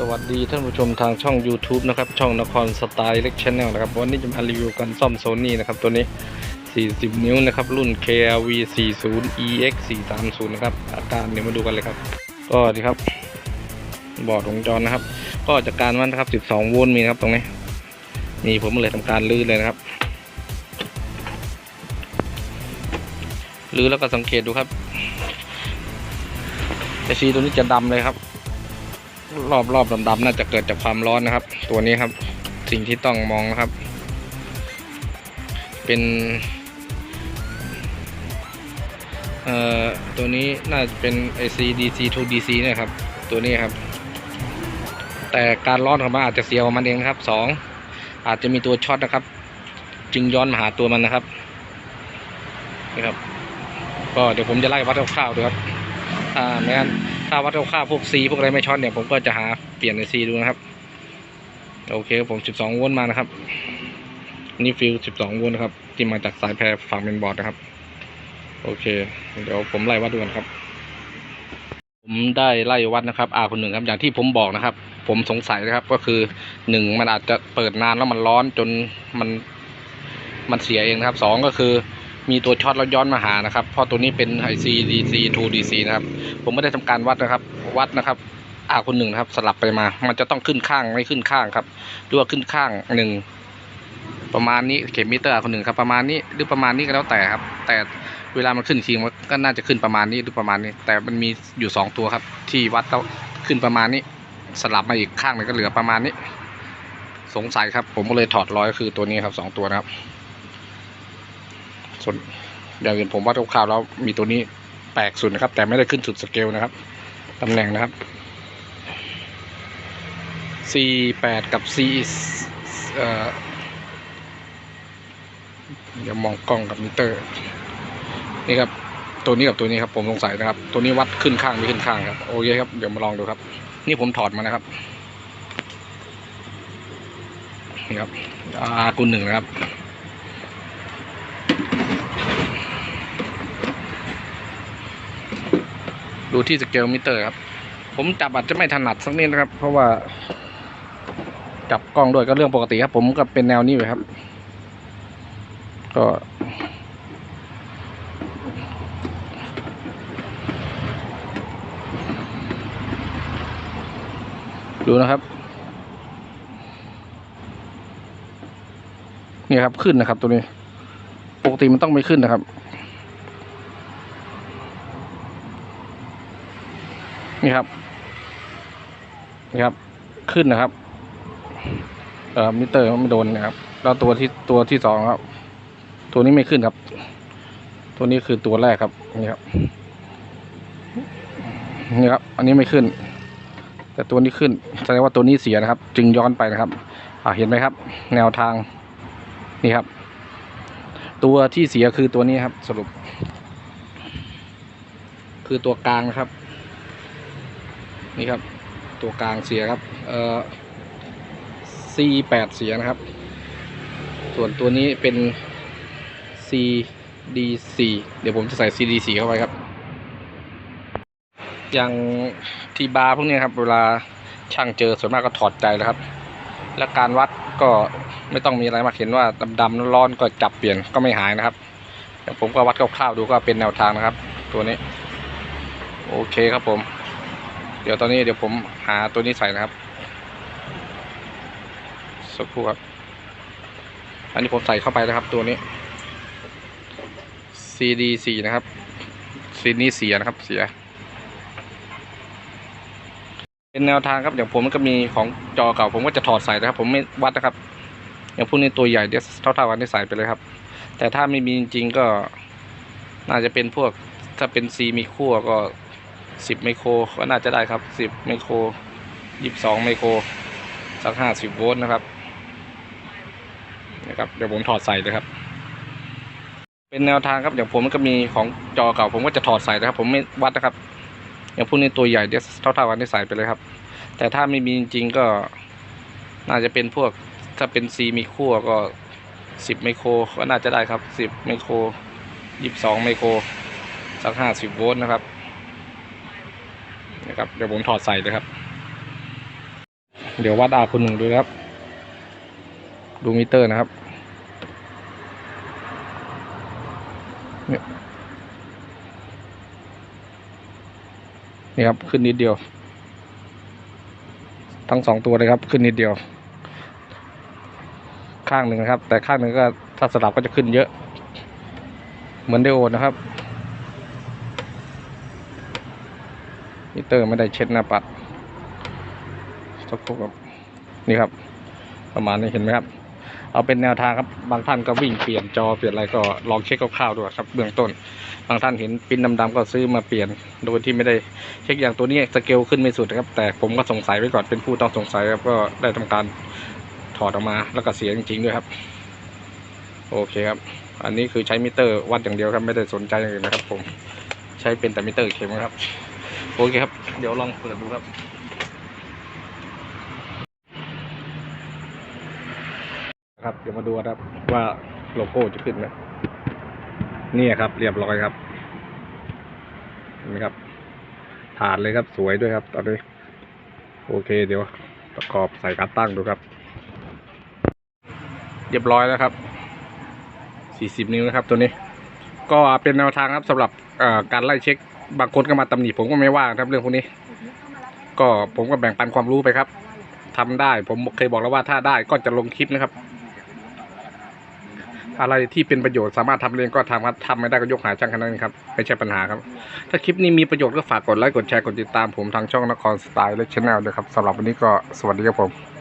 สวัสดีท่านผู้ชมทางช่อง YouTube นะครับ ช่องนครสไตล์เล็กชแนลนะครับ วันนี้จะมารีวิวกันซ่อมโซนี่นะครับ ตัวนี้ 40 นิ้วนะครับ รุ่น KLV 40 EX 430นะครับ อาการเดี๋ยวมาดูกันเลยครับ ก็ดีครับ บอร์ดวงจรนะครับ ก็จากการวัดนะครับ 12 โวลต์มีนะครับตรงนี้ มีผมเลยทำการลื้อเลยนะครับลื้อแล้วก็สังเกตดูครับไอซีตัวนี้จะดำเลยครับ รอบรอบดำๆน่าจะเกิดจากความร้อนนะครับ ตัวนี้ครับสิ่งที่ต้องมองนะครับ เป็นเอ่อตัวนี้น่าจะเป็น AC DC to DC เนะครับ ตัวนี้ครับ แต่การร้อนของมันอาจจะเสียของมันเองนะครับสองอาจจะมีตัวช็อตนะครับ จึงย้อนมาหาตัวมันนะครับนี่ครับ ก็เดี๋ยวผมจะไล่วัดคร่าวๆดูครับอ่าไม่งั้นาวัดคร่าพวกซีพวกอะไรไม่ช็อตเนี่ยผมก็จะหาเปลี่ยนในซีดูนะครับโอเคครับผม 12 โวลต์มานะครับ นี่ฟิล 12 โวลต์นะครับ ที่มาจากสายแพรฝั่งเมนบอร์ดนะครับ โอเค เดี๋ยวผมไล่วัดดูกันครับ ผมได้ไล่วัดนะครับอาคนหนึ่งครับ อย่างที่ผมบอกนะครับ ผมสงสัยนะครับ ก็คือหนึ่งมันอาจจะเปิดนานแล้วมันร้อนจนมันมันเสียเองนะครับสองก็คือ มีตัวช็อตแล้วย้อนมาหานะครับเพราะตัวนี้เป็น IC DC 2 DC นะครับ ผมไม่ได้ทำการวัดนะครับ วัดนะครับอาคนหนึ่งนะครับ สลับไปมา มันจะต้องขึ้นข้างไม่ขึ้นข้างครับหรือว่าขึ้นข้างหนึ่งประมาณนี้เข็มมิเตอร์อาคนหนึ่งครับประมาณนี้หรือประมาณนี้ก็แล้วแต่ครับ แต่เวลามันขึ้นจริงมันก็น่าจะขึ้นประมาณนี้หรือประมาณนี้ แต่มันมีอยู่สองตัวครับ ที่วัดแล้วขึ้นประมาณนี้ สลับมาอีกข้างหนึงก็เหลือประมาณนี้ สงสัยครับ ผมก็เลยถอดร้อยคือตัวนี้ครับสองตัวนะครับ ส่วนอย่างอื่นผมวัดคร่าวๆแล้วมีตัวนี้แปลกสุดนะครับ แต่ไม่ได้ขึ้นสุดสเกลนะครับตำแหน่งนะครับ C8 กับ C เอ่อเดี๋ยวมองกล้องกับมิเตอร์ นี่ครับ ตัวนี้กับตัวนี้ครับ ผมสงสัยนะครับ ตัวนี้วัดขึ้นข้างไม่ขึ้นข้างครับโอเคครับเดี๋ยวมาลองดูครับ นี่ผมถอดมานะครับนี่ครับอากุลหนึ่งนะครับ ดูที่สเกลมิเตอร์ครับ ผมจับอาจจะไม่ถนัดสักนิดนะครับ เพราะว่า จับกล้องด้วยก็เรื่องปกติครับ ผมก็เป็นแนวนี้เลยครับ ก็ดูนะครับ นี่ครับขึ้นนะครับ ตัวนี้ ปกติมันต้องไม่ขึ้นนะครับ นี่ครับ นี่ครับ ขึ้นนะครับ เอ่อมิเตอร์ไม่โดนนะครับ แล้วตัวที่ตัวที่สองครับ ตัวนี้ไม่ขึ้นครับ ตัวนี้คือตัวแรกครับ นี่ครับ นี่ครับ อันนี้ไม่ขึ้น แต่ตัวนี้ขึ้น แสดงว่าตัวนี้เสียนะครับ จึงย้อนไปนะครับ อ่าเห็นไหมครับ แนวทาง นี่ครับ ตัวที่เสียคือตัวนี้ครับ สรุป คือตัวกลางนะครับ นี่ครับตัวกลางเสียครับ เอ่อ C8 เสียนะครับ ส่วนตัวนี้เป็น CD4 เดี๋ยวผมจะใส่ CD4 เข้าไปครับ อย่างทีบาร์พวกนี้ครับ เวลาช่างเจอส่วนมากก็ถอดใจแล้วครับ และการวัดก็ไม่ต้องมีอะไรมากเห็นว่าดำๆร้อนๆก็จับเปลี่ยนก็ไม่หายนะครับอย่างผมก็วัดคร่าวๆดูก็เป็นแนวทางนะครับ ตัวนี้ โอเคครับผม เดี๋ยวตอนนี้เดี๋ยวผมหาตัวนี้ใส่นะครับ สักครู่ครับ อันนี้ผมใส่เข้าไปนะครับตัวนี้ CD สี่นะครับซีนี้เสียนะครับเสีย เป็นแนวทางครับอย่างผมมันก็มีของจอเก่าผมก็จะถอดใส่นะครับ ผมไม่วัดนะครับอย่างพวกนี้ตัวใหญ่เดี๋ยวเท่าๆกันที่ใส่ไปเลยครับ แต่ถ้าไม่มีจริงก็น่าจะเป็นพวกถ้าเป็นซีมีขั้วก็ สิบไมโครก็น่าจะได้ครับสิบไมโครยี่สิบสองไมโครสักห้าสิบโวลต์นะครับนะครับเดี๋ยวผมถอดใส่เลยครับ เป็นแนวทางครับอย่างผมมันก็มีของจอเก่าผมก็จะถอดใส่นะครับ ผมไม่วัดนะครับอย่างพวกนี้ตัวใหญ่เดี๋ยวเท่าๆกันที่ใส่ไปเลยครับ แต่ถ้าไม่มีจริงๆก็น่าจะเป็นพวกถ้าเป็นซีมีขั้วก็สิบไมโครก็น่าจะได้ครับสิบไมโครยี่สิบสองไมโครสักห้าสิบโวลต์นะครับ นะครับ เดี๋ยวผมถอดใส่เลยครับ เดี๋ยววัดอาคุณหนึ่งดูครับ ดูมิเตอร์นะครับนี่นี่ครับ ขึ้นนิดเดียว ทั้งสองตัวเลยครับ ขึ้นนิดเดียว ข้างหนึ่งนะครับ แต่ข้างหนึ่งก็ถ้าสลับก็จะขึ้นเยอะ เหมือนไดโอดนะครับ มิเตอร์ไม่ได้เช็ดหน้าปัดสักครู่ครับนี่ครับ ประมาณนี้เห็นไหมครับ เอาเป็นแนวทางครับ บางท่านก็วิ่งเปลี่ยนจอเปลี่ยนอะไรก็ลองเช็คคร่าวๆดูครับเบื้องต้น บางท่านเห็นปิ้นดำๆก็ซื้อมาเปลี่ยน โดยที่ไม่ได้เช็คอย่างตัวนี้สเกลขึ้นไม่สุดนะครับ แต่ผมก็สงสัยไว้ก่อนเป็นผู้ต้องสงสัยครับก็ได้ทำการถอดออกมาแล้วก็เสียจริงๆด้วยครับ โอเคครับ อันนี้คือใช้มิเตอร์วัดอย่างเดียวครับไม่ได้สนใจอย่างอื่นนะครับ ผมใช้เป็นแต่มิเตอร์เข็มครับ โอเคครับ เดี๋ยวลองเปิดดูครับครับเดี๋ยวมาดูครับว่าโลโก้จะขึ้นไหมนี่ครับ เรียบร้อยครับเห็นไหมครับผ่านเลยครับสวยด้วยครับตอนนี้โอเค เดี๋ยวประกอบใส่การตั้งดูครับ เรียบร้อยแล้วครับ 40 นิ้วนะครับตัวนี้ ก็เป็นแนวทางครับสำหรับการไล่เช็ค บางคนก็มาตำหนิผมก็ไม่ว่าครับเรื่องพวกนี้ ก็ผมก็แบ่งปันความรู้ไปครับทำได้ ผมเคยบอกแล้วว่าถ้าได้ก็จะลงคลิปนะครับ อะไรที่เป็นประโยชน์สามารถทำเองก็ทำครับทำไม่ได้ก็ยกหาช่างแค่นั้นครับไม่ใช่ปัญหาครับ ถ้าคลิปนี้มีประโยชน์ก็ฝากกดไลค์กดแชร์กดติดตามผมทางช่องนครสไตล์และชแนลด้วยครับสำหรับวันนี้ก็สวัสดีครับผม